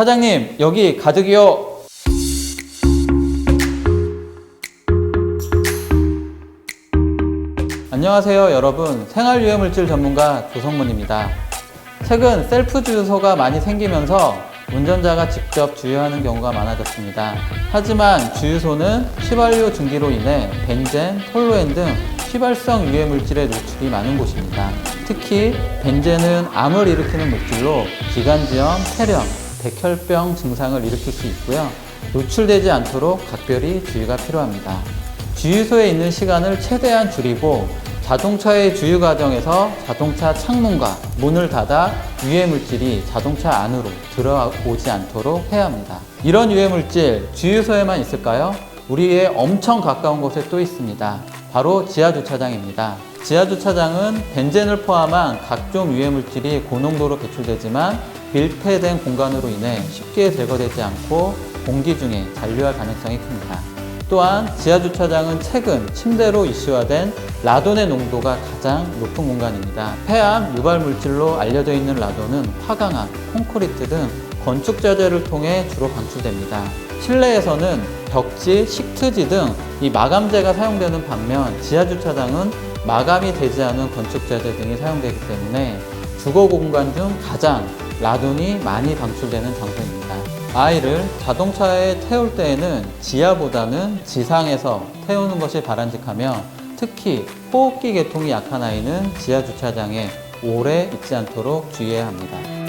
사장님, 여기 가득이요. 안녕하세요, 여러분. 생활유해물질 전문가 조성문입니다. 최근 셀프 주유소가 많이 생기면서 운전자가 직접 주유하는 경우가 많아졌습니다. 하지만 주유소는 휘발유 증기로 인해 벤젠, 톨루엔 등 휘발성 유해 물질의 노출이 많은 곳입니다. 특히 벤젠은 암을 일으키는 물질로 기관지염, 폐렴, 백혈병 증상을 일으킬 수 있고요. 노출되지 않도록 각별히 주의가 필요합니다. 주유소에 있는 시간을 최대한 줄이고 자동차의 주유 과정에서 자동차 창문과 문을 닫아 유해 물질이 자동차 안으로 들어오지 않도록 해야 합니다. 이런 유해 물질 주유소에만 있을까요? 우리의 엄청 가까운 곳에 또 있습니다. 바로 지하 주차장입니다. 지하 주차장은 벤젠을 포함한 각종 유해 물질이 고농도로 배출되지만 밀폐된 공간으로 인해 쉽게 제거되지 않고 공기 중에 잔류할 가능성이 큽니다. 또한 지하주차장은 최근 침대로 이슈화된 라돈의 농도가 가장 높은 공간입니다. 폐암 유발 물질로 알려져 있는 라돈은 화강암, 콘크리트 등 건축 자재를 통해 주로 방출됩니다. 실내에서는 벽지, 식트지 등 이 마감재가 사용되는 반면 지하주차장은 마감이 되지 않은 건축 자재 등이 사용되기 때문에 주거 공간 중 가장 라돈이 많이 방출되는 장소입니다. 아이를 자동차에 태울 때에는 지하보다는 지상에서 태우는 것이 바람직하며 특히 호흡기 계통이 약한 아이는 지하 주차장에 오래 있지 않도록 주의해야 합니다.